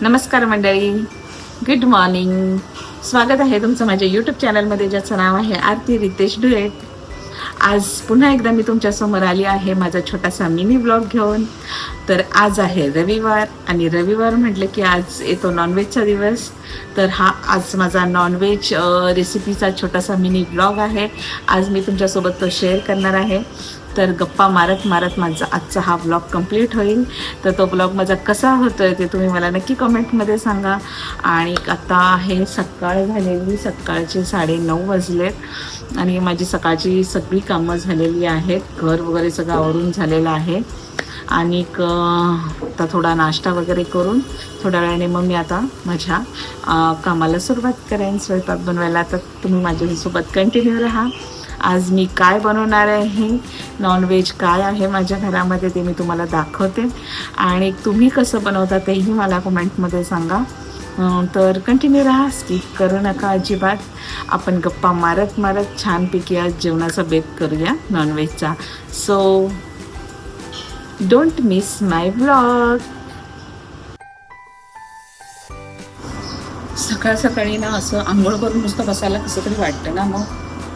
नमस्कार मंडळी. Good morning स्वागत आहे तुमचं माझ्या यूट्यूब चॅनलमध्ये ज्याचं नाव आहे आरती रितेश डुएट आज पुन्हा एकदा मी तुमच्यासमोर आली आहे माझा छोटासा मिनी ब्लॉग घेऊन. तर आज आहे रविवार आणि रविवार म्हटलं की आज येतो नॉनव्हेजचा दिवस. तर हा आज माझा नॉनव्हेज रेसिपीचा छोटासा मिनी ब्लॉग आहे. आज मी तुमच्यासोबत तो शेअर करणार आहे. तर गप्पा मारत मारत माझा आजचा हा ब्लॉग कंप्लीट होईल. तर तो ब्लॉग माझा कसा होतोय ते तुम्ही मला नक्की कमेंटमध्ये सांगा. आणि आता आहे सकाळ झालेली सकाळचे साडेनऊ वाजलेत. आणि माझी सकाळची सगळी कामं झालेली आहेत. घर वगैरे सगळं आवरून झालेलं आहे. आणि आता थोडा नाश्ता वगैरे करून थोड्या वेळाने मग मी आता माझ्या कामाला सुरुवात करेन. स्वयंपाक बनवायला तर तुम्ही माझ्यासोबत कंटिन्यू राहा. आज मी काय बनवणार आहे? नॉनव्हेज काय आहे माझ्या घरामध्ये ते मी तुम्हाला दाखवते. आणि तुम्ही कसं बनवता तेही मला कमेंटमध्ये सांगा. तर कंटिन्यू राहा स्किप करू नका अजिबात. आपण गप्पा मारत मारत छानपैकी आज जेवणाचा बेत करूया नॉनव्हेजचा so don't miss my blog सकाळ सकाळी ना असं आंघोळ करून नुसतं बसायला कसं तरी वाटतं ना मग.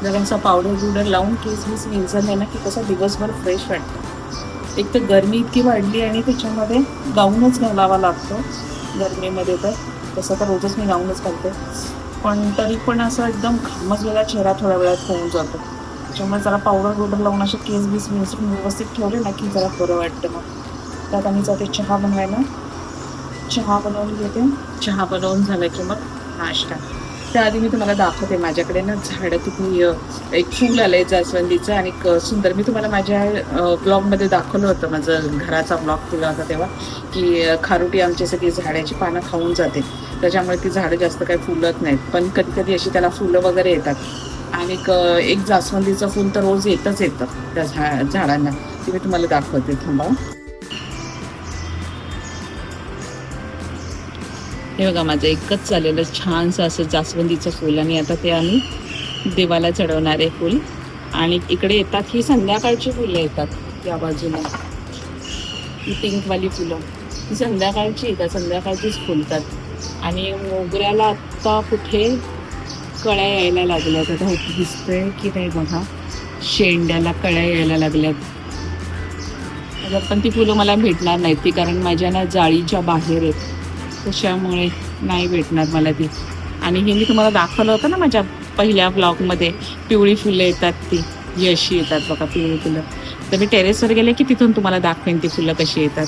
जरासा पावडर बिवडर लावून केस बीस विंचरले ना की कसं दिवसभर फ्रेश वाटतं. एक तर गरमी इतकी वाढली आणि त्याच्यामध्ये गाऊनच घालावा लागतो गरमीमध्ये तर. तसं तर रोजच मी गाऊनच घालते. पण तरी पण असं एकदम घामजलेला चेहरा थोड्या वेळात होऊन जातो. त्याच्यामुळे जरा पावडर बिवडर लावून असे केस बीस विंचरून व्यवस्थित ठेवले ना की जरा बरं वाटतं मग. त्यात आम्ही जाते चहा बनवायला. चहा बनवून घेते. चहा बनवून झाला की मग नाश्ता. त्याआधी मी तुम्हाला दाखवते माझ्याकडे ना झाडं तुम्ही एक फूल आलंय जास्वंदीचं आणि सुंदर. मी तुम्हाला माझ्या ब्लॉगमध्ये दाखवलं होतं माझं घराचा ब्लॉग केला होता तेव्हा की खारुटी आमची सगळी झाडाची पानं खाऊन जाते. त्याच्यामुळे ती झाडं जास्त काही फुलत नाहीत. पण कधी कधी अशी त्याला फुलं वगैरे येतात. आणि एक जास्वंदीचं फुल तर रोज येतच येतं त्या झा झाडांना. ते मी तुम्हाला दाखवते. थांबा. हे बघा माझं एकच चाललेलं छानसं असं जास्वंदीचं फुल आणि आता ते आम्ही देवाला चढवणारे फूल फुल. आणि इकडे येतात ही संध्याकाळची फुलं येतात या बाजूला. ही पिंकवाली फुलं. ही संध्याकाळची येतात संध्याकाळचीच फुलतात. आणि मोगऱ्याला आत्ता कुठे कळ्या यायला लागल्यात आता दिसतंय की नाही बघा. शेंड्याला कळ्या यायला लागल्यात पण ती फुलं मला भेटणार नाहीत ती कारण माझ्या ना जाळीच्या बाहेर आहेत. त्याच्यामुळे नाही भेटणार मला ती. आणि हे मी तुम्हाला दाखवलं होतं ना माझ्या पहिल्या ब्लॉगमध्ये पिवळी फुलं येतात ती ही अशी येतात बघा पिवळी फुलं. तर मी टेरेसवर गेले की तिथून तुम्हाला दाखवेन ती फुलं कशी येतात.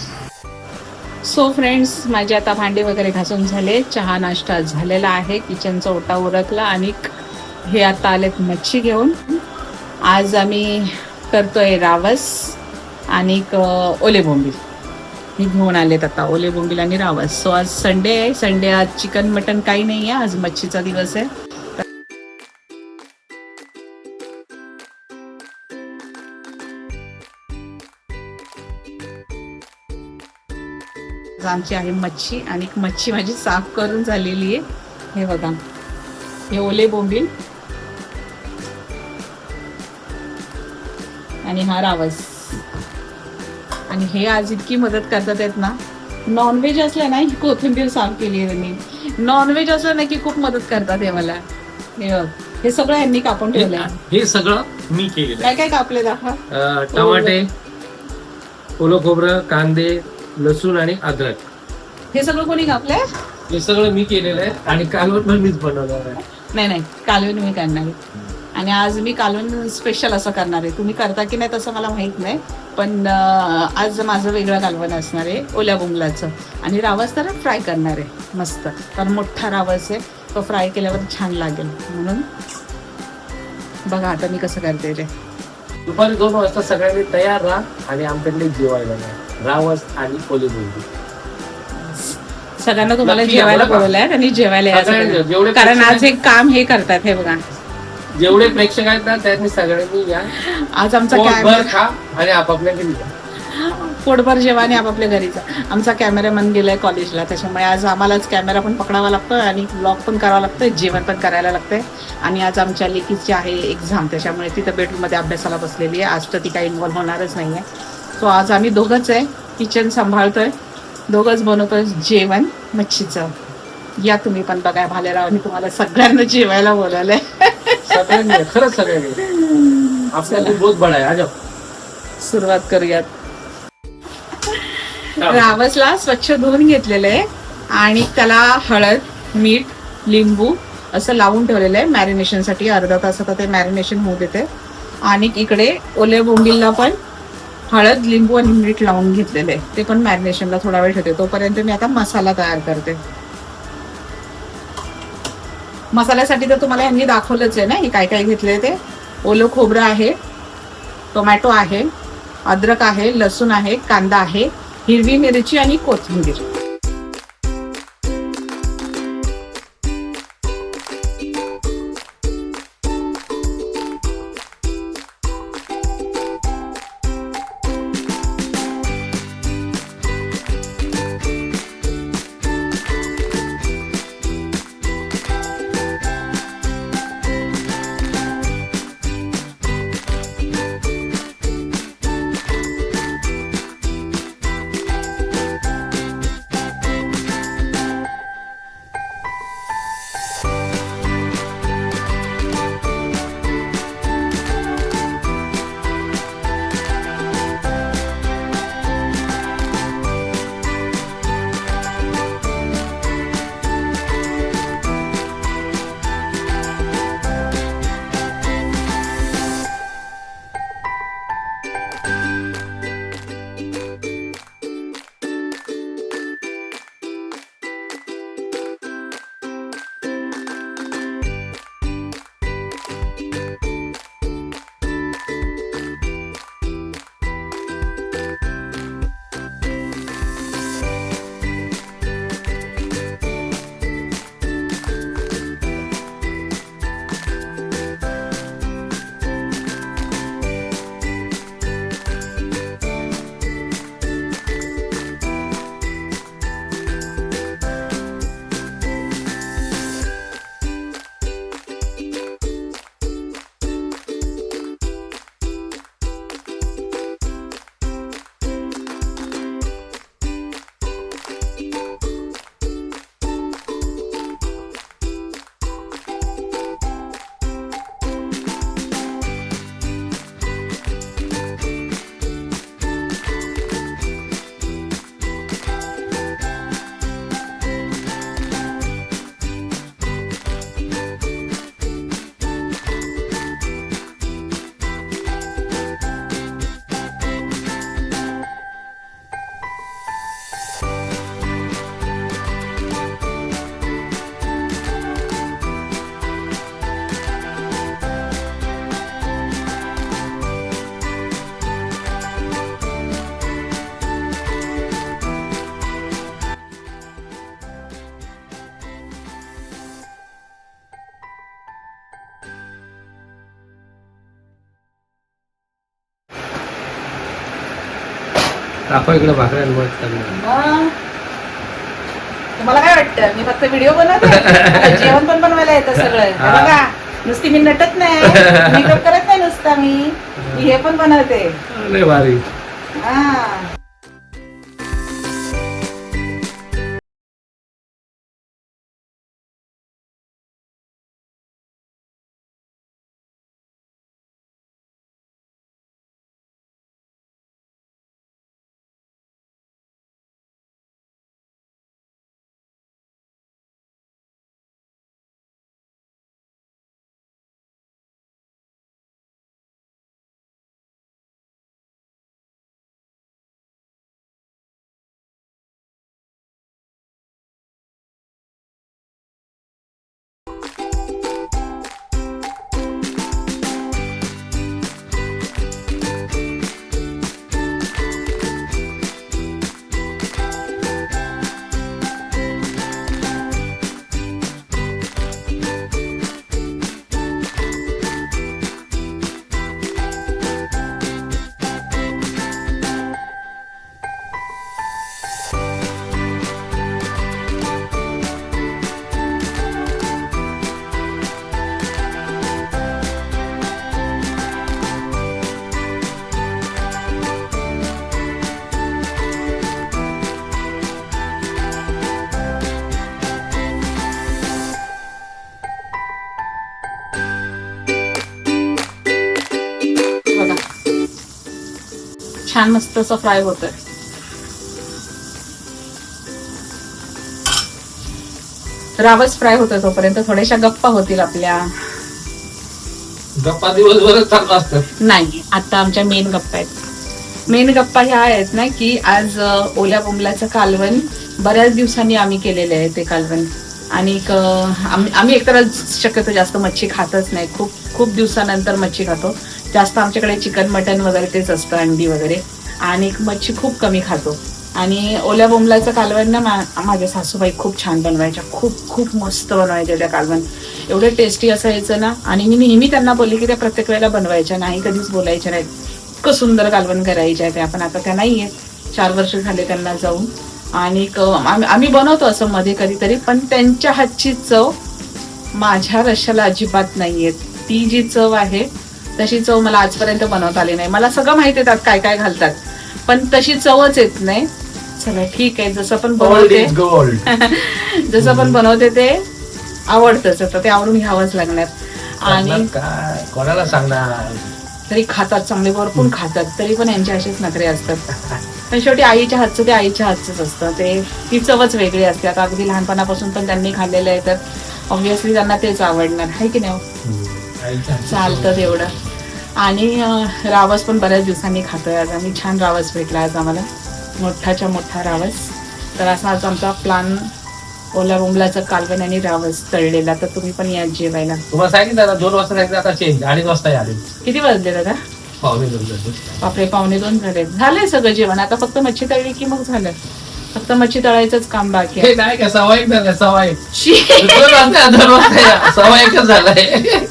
सो फ्रेंड्स माझे आता भांडे वगैरे घासून झाले चहा नाश्ता झालेला आहे किचनचा ओटा उरकला आणि हे आता आलेत मच्छी घेऊन. आज आम्ही करतोय रावस आणि ओले बोंबील हे घेऊन आलेत आता. ओले बोंबील आणि रावस. सो आज संडे आहे. संडे आज चिकन मटन काही नाही आहे. आज मच्छीचा दिवस आहे. आमची आहे मच्छी आणि मच्छी माझी साफ करून झालेली आहे. हे बघा. हे ओले बोंबील. आणि हा रावस. आणि हे आज इतकी मदत करतात आहेत ना. नॉनव्हेज असलं ना ही कोथिंबीर साफ केली आहे त्यांनी. नॉनव्हेज असलं ना की खूप मदत करतात हे मला. हे बघ हे सगळं यांनी कापून ठेवलंय. हे सगळं मी केलेलं काय काय कापले दाखवा टमाटे ओलं खोबरं कांदे लसूण आणि अद्रक. हे सगळं कोणी कापलंय? हे सगळं मी केलेलं आहे आणि कालवण पण मीच बनवलं नाही नाही कालवण मी करणार आहे. आणि आज मी कालवण स्पेशल असं करणार आहे. तुम्ही करता की नाही तसं मला माहीत नाही पण आज माझं वेगळं कालवण असणार आहे ओल्या बोंगलाचं. आणि रावस तर फ्राय करणार आहे मस्त. कारण मोठा रावस आहे तो फ्राय केल्यावर छान लागेल. म्हणून बघा आता मी कसं करते ते. दुपारी दोन वाजता सगळ्यांनी तयार राहा आणि आमच्याकडे जेवायला. रावस आणि ओली बोलली सगळ्यांना तुम्हाला जेवायला? बोलवलंय आणि जेवायला कारण आज एक काम हे करतात हे बघा. जेवढे प्रेक्षक आहेत ना त्यांनी सगळ्यांनी या. आज आमचा पोटभर कॅमेरा खा आणि आपापल्या घरी या पोटभर जेवण आहे आपापल्या घरीचा आमचा कॅमेरामन गेलाय कॉलेजला त्याच्यामुळे आज आम्हालाच कॅमेरा पण पकडावा लागतोय आणि ब्लॉग पण करावा लागतोय जेवण पण करायला लागतंय. आणि आज आमच्या लेकीची आहे एक्झाम त्याच्यामुळे ती तर बेडरूममध्ये अभ्यासाला बसलेली आहे. आज तर ती काही इन्व्हॉल्व होणारच नाही आहे सो आज आम्ही दोघंच आहे. किचन सांभाळतोय. दोघंच बनवतोय जेवण मच्छीचं. या तुम्ही पण बघा भालेरावांनी तुम्हाला सगळ्यांना जेवायला बोलवलंय. खरंच सगळ्यांनी बहुत बडा आहे आ जाओ. सुरुवात करूयात. रावसला स्वच्छ धुवून घेतलेलं आहे आणि त्याला हळद मीठ लिंबू असं लावून ठेवलेलं आहे मॅरिनेशनसाठी अर्धा तास आता ते मॅरिनेशन होऊ देते. आणि इकडे ओल्या बोंबिलला पण हळद लिंबू आणि मीठ लावून घेतलेलं आहे. ते पण मॅरिनेशनला थोडा वेळ ठेवते. तोपर्यंत मी आता मसाला तयार करते. मसाल्यासाठी तर तुम्हाला यांनी दाखवलंच आहे ना हे काय काय घेतले ते? ओलं खोबरं आहे टोमॅटो आहे अद्रक आहे लसूण आहे कांदा आहे हिरवी मिरची आणि कोथिंबीर. दाखवा इकडे भाकऱ्या आणि मग चालू. मग तुम्हाला काय वाटतं? मी फक्त व्हिडिओ बनवते? जेवण पण बनवायला येतं सगळं. बघा नुसती मी नटत नाही. मेकअप करत नाही नुसता मी. मी हे पण बनवते. लय भारी. हा. छान मस्त असं फ्राय होतंय. रावस फ्राय होतं तोपर्यंत थोड्याशा गप्पा होतील आपल्या. गप्पा दिवसभरच चालू असतात. नाही आता आमच्या मेन गप्पा आहेत. मेन गप्पा ह्या आहेत ना की आज ओल्या बोंबलाचं कालवण बऱ्याच दिवसांनी आम्ही केलेलं आहे ते कालवण. आणि आम्ही एकतर शक्यतो जास्त मच्छी खातच नाही. खूप खूप दिवसानंतर मच्छी खातो. जास्त आमच्याकडे चिकन मटन वगैरे तेच असतं अंडी वगैरे. आणि मच्छी खूप कमी खातो. आणि ओल्या बोंबलाचं कालवण ना मा- माझ्या सासूबाई खूप छान बनवायच्या. खूप खूप मस्त बनवायच्या त्या कालवण. एवढं टेस्टी असायचं ना. आणि मी नेहमी त्यांना बोलले की त्या प्रत्येक वेळेला बनवायच्या नाही कधीच बोलायच्या नाहीत. इतकं सुंदर कालवण करायच्या त्या पण आता त्या नाही आहेत चार वर्ष झाले त्यांना जाऊन. आणि आम्ही बनवतो असं मध्ये कधीतरी पण त्यांच्या हातची चव माझ्या रशाला अजिबात नाहीये. ती जी चव आहे तशी चव मला आजपर्यंत बनवता आली नाही. मला सगळं माहिती येतात काय काय घालतात. पण तशी चवच येत नाही. चला ठीक आहे. जसं पण बनवते. जसं पण बनवते ते आवडतंच. आता ते आवडून घ्यावंच लागणार. आणि काय? कोणाला सांगणार? तरी खातात. चांगले भरपूर खातात. तरी पण यांचे असेच नखरे असतात. पण शेवटी आईच्या हातचं ते आईच्या हातचंच असतं. ते ती चवच वेगळी असते. आता अगदी लहानपणापासून पण त्यांनी खाल्लेलं आहे तर ऑब्व्हियसली त्यांना तेच आवडणार. आहे की नाही हो? चालतं तेवढं. आणि रावस पण बऱ्याच दिवसांनी खातोय. आज आम्ही छान रावस भेटला आज आम्हाला. मोठाच्या मोठा रावस. तर असा आज आमचा प्लान ओला बोंबलाचं कालवण आणि रावस तळलेला. तर तुम्ही पण या जेवायला. तुम्हाला सांगितलं ना दोन वाजता सांगितलं आता चेंज अडीच वाजता आले किती वाजले दादा? पावणे दोन झाले. बापरे पावणे दोन झाले. झाले सगळं जेवण. आता फक्त मच्छी तळली की मग झालं? फक्त मच्छी तळायचंच काम बाकी आहे. नाही का सव्वा एक झाला सव्वा एक. शी. दोन वाजता दोन वाजता या. सव्वा एकच झालाय?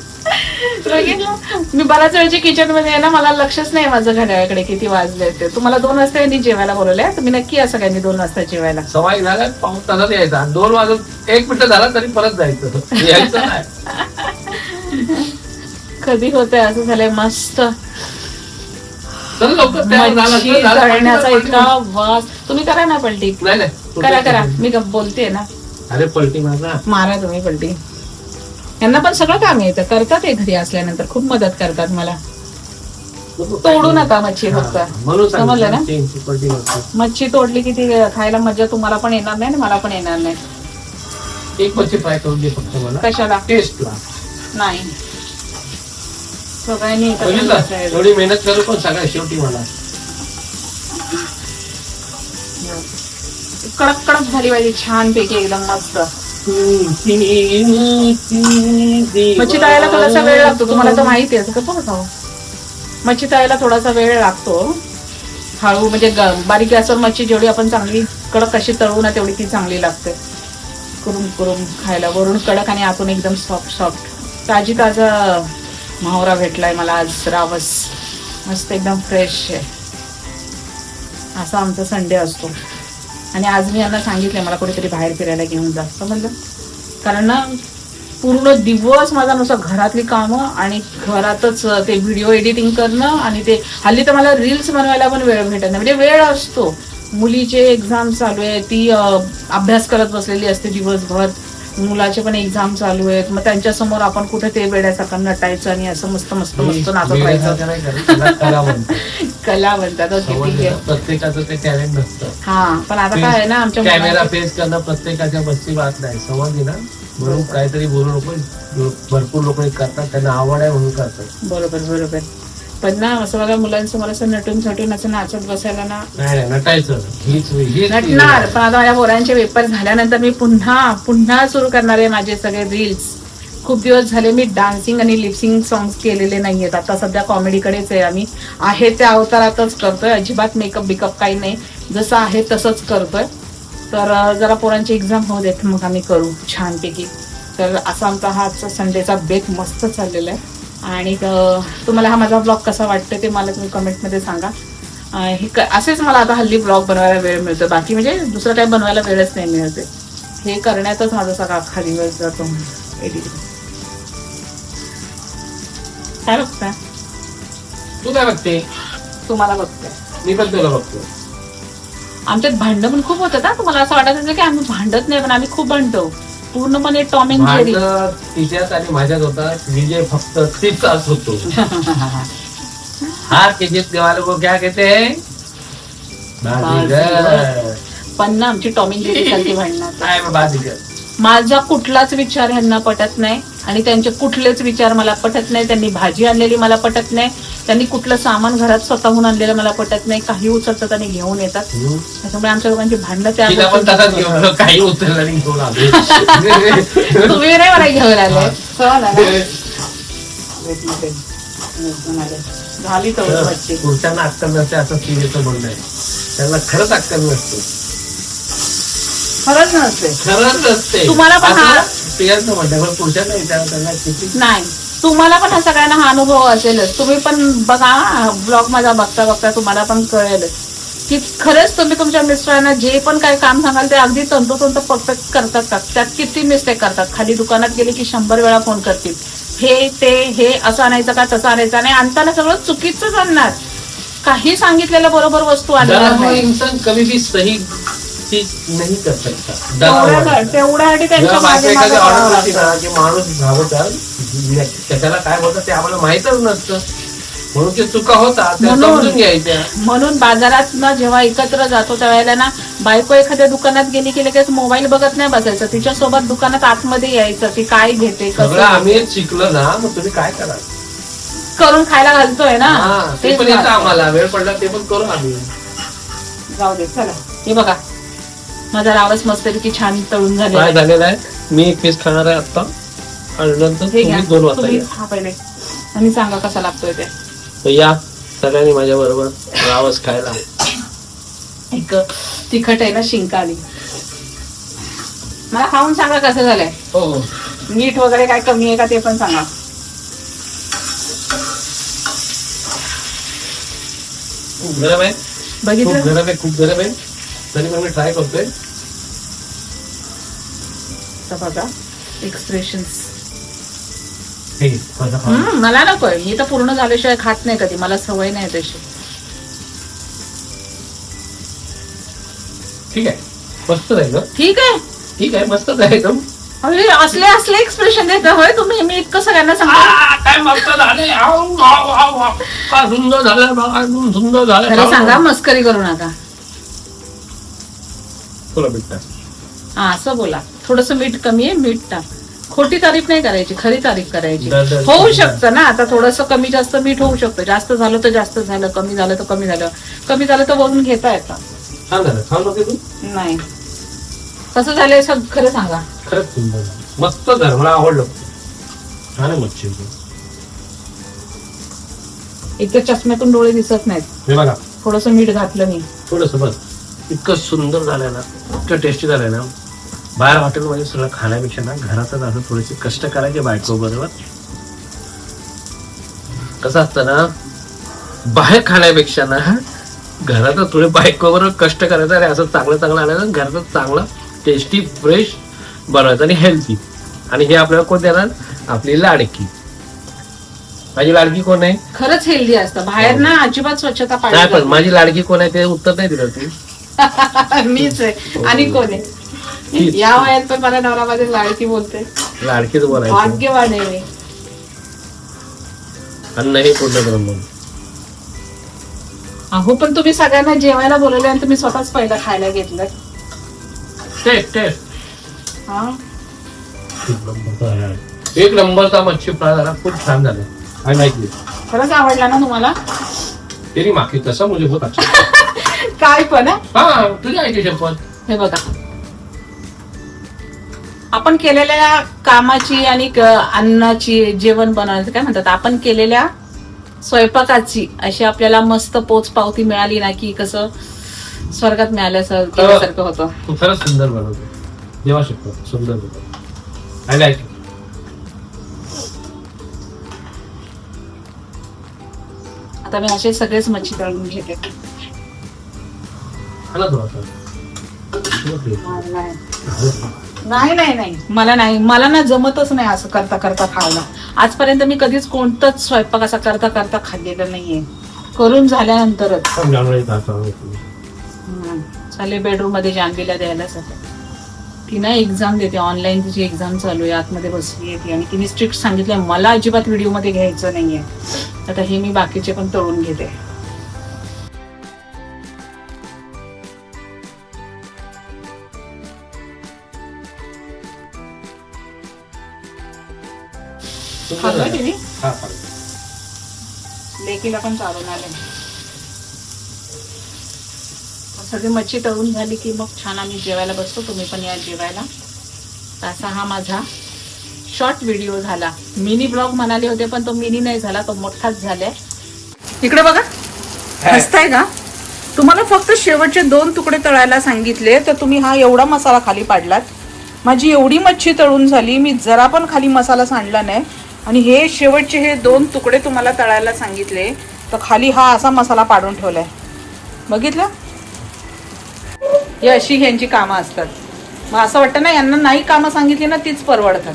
मी बऱ्याच वेळची किचनमध्ये आहे ना मला लक्षच नाही माझं घड्याळाकडे किती वाजले ते. तुम्हाला दोन वाजता यांनी जेवायला बोलवलंय. तुम्ही नक्की या सगळ्यांनी दोन वाजता जेवायला. एक झाला पाऊस तासात यायचा. दोन वाजत एक मिनिट झाला तरी परत जायचं. यायचं नाही. कधी होतंय असं झालंय मस्त. तळण्याचा इतका वास. तुम्ही करा ना पलटी. करा करा. मी बोलते ना. अरे पलटी मारा तुम्ही पलटी. यांना पण सगळं काम येतं. करतात हे घरी असल्यानंतर. खूप मदत करतात मला. तोडू नका मच्छी फक्त. समजलं ना? मच्छी तोडली की ती खायला मजा तुम्हाला पण येणार नाही मला पण येणार नाही. एक मच्छी फ्राय करून दे फक्त मला. कशाला? टेस्टला नाही. सगळ्यांनी. एवढी मेहनत करू पण सगळ्या शेवटी मला. कडक कडक झाली पाहिजे. छान पैकी एकदम मस्त. मच्छी तळायला थोडासा वेळ लागतो तुम्हाला तर माहिती आहे. कसं खाऊ मच्छी तळायला थोडासा वेळ लागतो. हळू म्हणजे बारीक गॅसवर मच्छी जेवढी आपण चांगली कडक कशी तळू ना तेवढी ती चांगली लागते. करून करून खायला. वरून कडक आणि आतून एकदम सॉफ्ट सॉफ्ट ताजी ताजा माहोरा भेटलाय मला आज रावस. मस्त एकदम फ्रेश आहे. असा आमचा संडे असतो. आणि आज मी यांना सांगितलं मला कुठेतरी बाहेर फिरायला घेऊन जास्त म्हणलं. कारण ना पूर्ण दिवस माझा नुसतं घरातली कामं आणि घरातच ते व्हिडिओ एडिटिंग करणं आणि ते हल्ली तर मला रील्स बनवायला पण वेळ भेटत नाही. म्हणजे वेळ असतो. मुलीचे एक्झाम चालू आहे ती अभ्यास करत बसलेली असते दिवसभर. मुलाचे पण एक्झाम चालू आहेत. मग त्यांच्यासमोर आपण कुठे ते वेड्यासारखं नटायचं आणि असं मस्त मस्त मस्त नाचत राहायचं. कला म्हणतात. प्रत्येकाचं ते टॅलेंट नसतं. हा पण आता काय आहे ना आमच्या कॅमेरा फेस करणं प्रत्येकाच्या बसची बात नाही. समजली ना? म्हणून काहीतरी बोलू नको. भरपूर लोक करतात त्यांना आवड आहे म्हणून करतात. बरोबर बरोबर. पण ना असं बघा मुलांसमोर असं नटून सटून असं नाचत बसायला ना. नाही नाही नटायचं. हीच हीच नटणार पण आता माझ्या पोरांचे पेपर झाल्यानंतर मी पुन्हा पुन्हा सुरू करणार आहे माझे सगळे रील्स खूप दिवस झाले मी डान्सिंग आणि लिपसिंग सॉंग्स केलेले नाहीयेत. आता सध्या कॉमेडीकडेच आहे आम्ही. आहे त्या अवतारातच करतोय. अजिबात मेकअप बिकअप काही नाही. जसं आहे तसंच करतोय. तर अं, जरा पोरांची एक्झाम होऊ देत. मग आम्ही करू छानपैकी. तर असा आमचा हा आजचा संडेचा बेत मस्त चाललेला आहे. आणि तुम्हाला हा माझा ब्लॉग कसा वाटतो ते मला तुम्ही कमेंटमध्ये सांगा. हे क- असेच मला आता हल्ली ब्लॉग बनवायला वेळ मिळतो. बाकी म्हणजे दुसरं काही बनवायला वेळच नाही मिळते हे करण्यातच माझा सगळा अख्खा दिवस जातो एडिटिंग काय बघता तू काय बघते? तुम्हाला बघते. मी पण तुला बघतो. आमच्यात भांडण पण खूप होतात हा. तुम्हाला असं वाटत की आम्ही भांडत नाही पण आम्ही खूप भांडतो. पूर्णपणे टॉम अँड जेरी. तिच्यात आणि माझ्यात होतात विजय फक्त तिचाच होतो. हार के जीत वाले को क्या कहते हैं बाजीगर. पण ना आमची टॉमिंग सारखी भांडणार काय बा बाजीगर. माझा कुठलाच विचार ह्यांना पटत नाही आणि त्यांचे कुठलेच विचार मला पटत नाही. त्यांनी भाजी आणलेली मला पटत नाही. त्यांनी कुठलं सामान घरात स्वतःहून आणलेलं मला पटत नाही. काही उचलतात आणि घेऊन येतात. त्याच्यामुळे आमच्या दोघांची भांडणं त्या काही उचललं नाही घेऊन आलो. तुम्ही नाही मला घेऊन आले. झाली तर पुरुषांना अक्कल नसते असं स्त्रीचं म्हणणं आहे. त्यांना खरंच अक्कल नसते. खरंच नसते. खरंच नसते. तुम्हाला पण स्त्रियांचं म्हणणं पण पुरुषांना विचार त्यांना किती नाही. तुम्हाला पण हा सगळ्यांना हा अनुभव असेलच. तुम्ही पण बघा ब्लॉग माझा बघता बघता तुम्हाला पण कळेल. की खरंच तुम्ही तुमच्या मिस्टरांना जे पण काही काम सांगाल ते अगदी तंतोतंत परफेक्ट करतात का? त्यात किती मिस्टेक करतात? खाली दुकानात गेले की शंभर वेळा फोन करतील. हे ते हे असं आणायचं का तसं आणायचं? आणि आणताना सगळं चुकीचंच आणणार. काही सांगितलेलं बरोबर वस्तू आणणार नाही इंसान कभी भी सही चीज नहीं कर सकता. तेवढ्यासाठी त्यांच्या मागे मागे लागतं. की माणूस घाबरतात त्याच्याला काय होतं ते आम्हाला माहितच नसतं. म्हणून ते चुका त्या म्हणून- समजून घ्यायच्या. म्हणून बाजारात ना जेव्हा एकत्र जातो त्यावेळेला ना बायको एखाद्या दुकानात गेली की लगेच मोबाईल बघत नाही बसायचं. तिच्यासोबत दुकानात आतमध्ये यायचं ती काय घेते सगळं कसं आम्ही शिकलो ना मग तुम्ही काय करा करून खायला घालतोय ना? ते तेच पण येतं. आम्हाला. वेळ पडला ते पण करू आम्ही. जाऊ दे चला. हे बघा. माझा रावस मस्तपैकी छान तळून झालेला आहे. झालेलं आहे? मी एक पीस खाणार आहे आता आणि नंतर हे घ्या. तुम्ही दोन वाजता तुम्ही या हा पहिले. आणि सांगा कसा लागतोय ते. तर या सगळ्यांनी माझ्या बरोबर रावस खायला. एक तिखट आहे ना शिंका आली मला खाऊन सांगा कसं झालंय. हो हो. मीठ वगैरे काय कमी आहे का ते पण सांगा. खूप गरम आहे. खूप बघितलं गरम आहे खूप गरम आहे. तरी पण मी ट्राय करतोय. बघा एक्सप्रेशन हे. मला नकोय. मी तर पूर्ण झाल्याशिवाय खात नाही कधी. मला सवय नाही तशी. ठीक आहे. मस्त ना ठीक आहे. ठीक आहे मस्तच आहे एकदम. अरे असले असले एक्सप्रेशन देता होय तुम्ही. मी इतकं सगळ्यांना. काय सुंदर सुंदर झालंय खरं सांगा मस्करी करू नका तुला भेटतात हा असं बोला. थोडस मीठ कमी आहे मीठ टाक. खोटी तारीफ नाही करायची खरी तारीफ करायची. होऊ शकतं ना आता थोडस कमी जास्त मीठ होऊ शकतं. जास्त झालं तर जास्त झालं कमी झालं तर कमी झालं. कमी झालं तर बोलून घेता येतं. नाही. कसं झालंय सग खरं सांगा. खरंच मस्त झालं. मला आवडलं. छान मच्छी एक तर चष्म्यातून डोळे दिसत नाहीत. बघा. थोडस मीठ घातलं मी. थोडस बस. इतकं सुंदर झालंय ना इतकं टेस्टी झालंय ना. बाहेर हॉटेलमध्ये सगळं खाण्यापेक्षा ना घरातच असं थोडेसे कष्ट करायचे बायको बरोबर कसं असतं ना बाहेर खाण्यापेक्षा ना घरातच थोडे बायको बरोबर कष्ट करायचं आणि असं चांगलं चांगलं आणायचं घरातच चांगलं टेस्टी फ्रेश बनवायचं आणि हेल्थी आणि हे आपल्याला कोण देणार? आपली लाडकी. माझी लाडकी कोण आहे? खरंच हेल्दी असतं. बाहेर ना अजिबात स्वच्छता नाही पाहिजे पण माझी लाडकी कोण आहे ते उत्तर नाही दिलं तू. मीच आहे. आणि कोण आहे. या वयात पण मला नवरा माझी लाडकी बोलते. लाडकीच बोलायचं. भाग्यवान आहे मी. अन्न हे पूर्ण ब्रह्म अहो पण तुम्ही सगळ्यांना जेवायला बोलवले आणि तुम्ही स्वतःच पहिला खायला घेतलं टेस्ट टेस्ट हा? एक नंबरचा मच्छी फ्राय झाला. खूप छान झाला. काय माहिती खरंच आवडला ना तुम्हाला? तेरी माखी तसा मुझे बहुत अच्छा काय पण हा? हा तुझ्या आईची हे बघा. आपण केलेल्या कामाची आणि क- अन्नाची जेवण बनवायचं काय म्हणतात? आपण केलेल्या स्वयंपाकाची अशी आपल्याला मस्त पोच पावती मिळाली ना की कसं स्वर्गात मिळाल्यासारखं केल्यासारखं होतं. तू खरंच सुंदर बनवतो जेव्हा सुंदर बनवतो आय लाईक आता मी असे सगळेच मच्छी तळून घेते. नाही नाही नाही. मला नाही. मला ना जमतच नाही असं करता करता खायला. आजपर्यंत मी कधीच कोणताच स्वयंपाक असा करता करता खाल्लेला नाहीये. करून झाल्यानंतरच. चालले बेडरूममध्ये जानवीला द्यायला सगळं. ती ना एक्झाम देते ऑनलाईन तिची एक्झाम चालू आहे आतमध्ये बसली आहे ती. आणि तिने स्ट्रिक्ट सांगितलंय मला अजिबात व्हिडिओमध्ये घ्यायचं नाहीये. आता हे मी बाकीचे पण तळून घेते. लेकीला पण चालून आले. सगळी मच्छी तळून झाली की मग छान आम्ही जेवायला बसतो. तुम्ही पण या जेवायला. असा हा माझा शॉर्ट व्हिडिओ झाला. मिनी ब्लॉग म्हणाले होते पण तो मिनी नाही झाला तो मोठाच झालाय. इकडे बघा. हसताय का? तुम्हाला फक्त शेवटचे दोन तुकडे तळायला सांगितले तर तुम्ही हा एवढा मसाला खाली पाडलात. माझी एवढी मच्छी तळून झाली मी जरा पण खाली मसाला सांडला नाही. आणि हे शेवटचे हे दोन तुकडे तुम्हाला तळायला सांगितले. तर खाली हा असा मसाला पाडून ठेवलाय. बघितलं? ही अशी ह्यांची कामं असतात. मग असं वाटतं ना यांना नाही कामं सांगितली ना तीच परवडतात.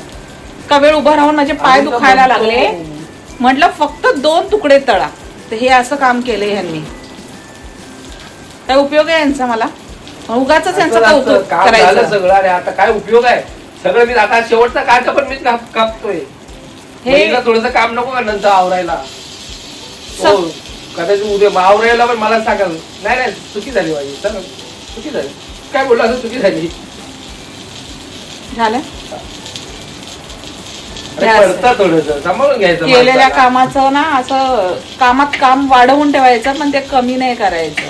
का वेळ उभा राहून माझे पाय दुखायला. लागले. म्हटलं फक्त दोन तुकडे तळा. तर हे असं काम केलंय ह्यांनी. काय उपयोग आहे यांचा मला? उगाच यांचा काय उपयोग आहे? सगळं मी आता शेवटचा काढता पण मी काप- कापतोय. हे थोडस काम नको का नंतर आवरायला. हो कदाचित उद्या आवरायला पण मला सांगा. नाही नाही चुकी झाली माझी. चला चुकी झाली. काय बोलला असं चुकी झाली. झालं? केलेल्या. कामाचं ना असं कामात काम वाढवून ठेवायचं पण ते कमी नाही करायचं.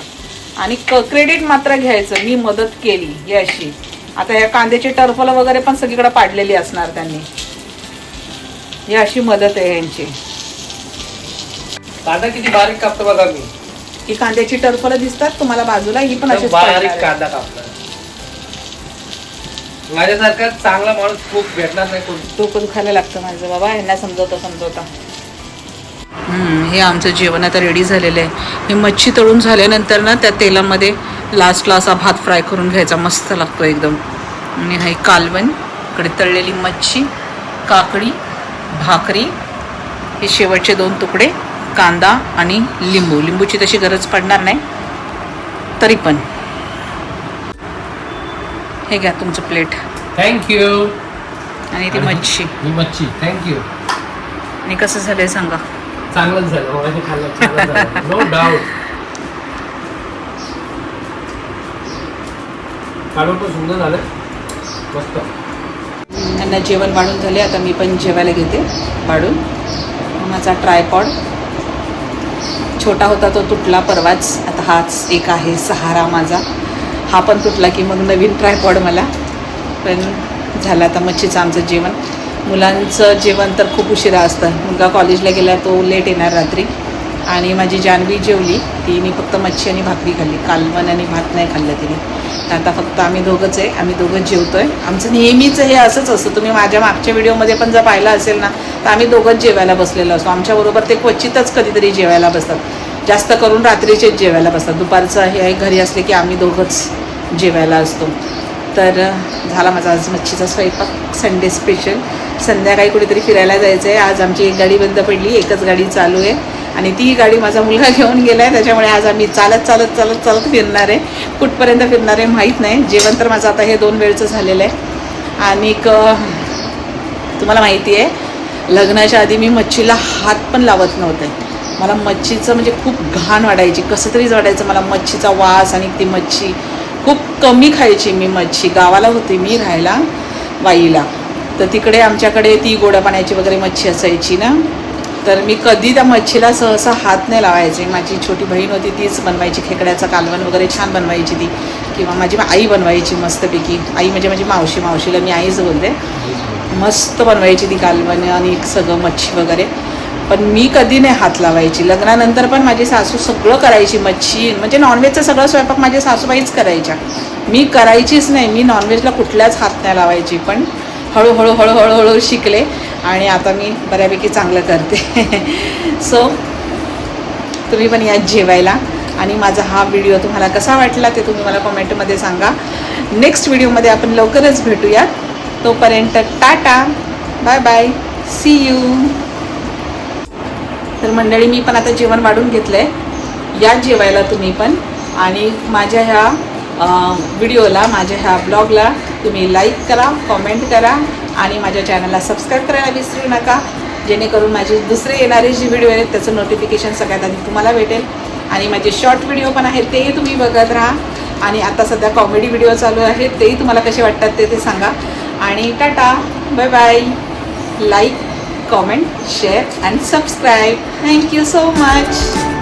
आणि क्रेडिट मात्र घ्यायचं. मी मदत केली अशी आता या कांद्याची टरफल वगैरे पण सगळीकडे पाडलेली असणार त्यांनी. ही अशी मदत आहे यांची. कांदा किती बारीक कापतो बघा मी. ही कांद्याची टरफल दिसतात तुम्हाला बाजूला ही पण अशीच बारीक. कांदा कापला माझ्यासारखा चांगला माणूस खूप भेटणार नाही कोण. डोकं दुखायला लागतं माझं बाबा यांना समजवता समजवता. हे आमचं जेवण आता रेडी झालेलं आहे. हे मच्छी तळून झाल्यानंतर ना त्या तेलामध्ये लास्टला असा भात फ्राय करून घ्यायचा मस्त लागतो एकदम. आणि हा एक कालवण इकडे तळलेली मच्छी काकडी भाकरी हे शेवटचे दोन तुकडे कांदा आणि लिंबू. लिंबूची तशी गरज पडणार नाही. तरी पण. हे घ्या तुमचं प्लेट. थँक्यू आणि ती मच्छी. ही मच्छी. थँक्यू आणि कसं झालंय सांगा? चांगलंच झालं. मगाशी खाल्लं. चांगलं झालं. नो डाऊट काढून पण सुंदर झालं. मस्त. त्यांना जेवण वाढून झाले. आता मी पण जेवायला घेते वाढून. माझा ट्रायपॉड छोटा होता तो तुटला परवाच. आता हाच एक आहे सहारा माझा. हा पण तुटला की मग नवीन ट्रायपॉड मला. पण झालं आता मच्छीचं आमचं जेवण. मुलांचं जेवण तर खूप उशिरा असतं. मुलगा कॉलेजला गेला तो लेट येणार रात्री. आणि माझी जानवी जेवली तिने फक्त मच्छी आणि भाकरी खाल्ली. कालवण आणि भात नाही खाल्लं तिने. तर आता फक्त आम्ही दोघंच आहे आम्ही दोघंच आहे आमचं नेहमीच हे असंच असतं. तुम्ही माझ्या मागच्या व्हिडिओमध्ये पण जर पाहिलं असेल ना तर आम्ही दोघंच जेवायला बसलेलो असतो. आमच्याबरोबर ते क्वचितच कधीतरी जेवायला बसतात. जास्त करून रात्रीचेच जेवायला बसतात. दुपारचं हे आहे घरी असले की आम्ही दोघंच जेवायला असतो. तर झाला माझा आज मच्छीचा स्वयंपाक. संडे स्पेशल संध्याकाळी कुठेतरी फिरायला जायचं आहे आज आमची एक गाडी बंद पडली. एकच गाडी चालू आहे. आणि ती गाडी माझा मुलगा घेऊन गेला आहे त्याच्यामुळे आज आम्ही चालत चालत चालत चालत फिरणार आहे. कुठपर्यंत फिरणार आहे माहीत नाही. जेवण तर माझं आता हे दोन वेळचं झालेलं आहे. आणि तुम्हाला माहिती आहे लग्नाच्या आधी मी मच्छीला हात पण लावत नव्हते. मला मच्छीचं म्हणजे खूप घाण वाटायची. कसं तरीच वाटायचं मला मच्छीचा वास आणि ती मच्छी. खूप कमी खायची मी मच्छी. गावाला होती मी राहायला वाईला तर तिकडे आमच्याकडे ती गोड्या पाण्याची वगैरे मच्छी असायची ना. तर मी कधी त्या मच्छीला सहसा हात नाही लावायचे. माझी छोटी बहीण होती तीच बनवायची खेकड्याचं कालवण वगैरे छान बनवायची ती. किंवा माझी आई बनवायची मस्तपैकी. आई म्हणजे माझी मावशी मावशीला मी आईच बोलते. मस्त बनवायची ती कालवण आणि सगळं मच्छी वगैरे. पण मी कधी नाही हात लावायची. लग्नानंतर पण माझी सासू सगळं करायची मच्छी म्हणजे नॉनव्हेजचा सगळं स्वयंपाक माझ्या सासूबाईच करायच्या. मी करायचीच नाही. मी नॉनव्हेजला कुठल्याच हात नाही लावायची. पण हळूहळू हळूहळू शिकले. आणि आता मी बऱ्यापैकी चांगलं करते. सो तुम्ही पण या जेवायला. आणि माझा हा व्हिडिओ तुम्हाला कसा वाटला ते तुम्ही मला कमेंटमध्ये सांगा. नेक्स्ट व्हिडिओमध्ये आपण लवकरच भेटूयात. तोपर्यंत tata. Bye bye see you तर मंडळी मी पण आता जेवण वाढून घेतलं आहे या जेवायला तुम्ही पण. आणि माझ्या ह्या व्हिडिओला माझ्या ह्या ब्लॉगला तुम्ही लाईक करा कॉमेंट करा. आणि माझ्या चॅनलला सबस्क्राईब करायला विसरू नका. जेणेकरून माझे दुसरे येणारे जे व्हिडिओ आहेत त्याचं नोटिफिकेशन सगळ्यात आधी तुम्हाला भेटेल. आणि माझे शॉर्ट व्हिडिओ पण आहेत तेही तुम्ही बघत राहा. आणि आता सध्या कॉमेडी व्हिडिओ चालू आहेत तेही तुम्हाला कसे वाटतात ते ते सांगा. आणि tata bye bye like comment share and subscribe thank you so so.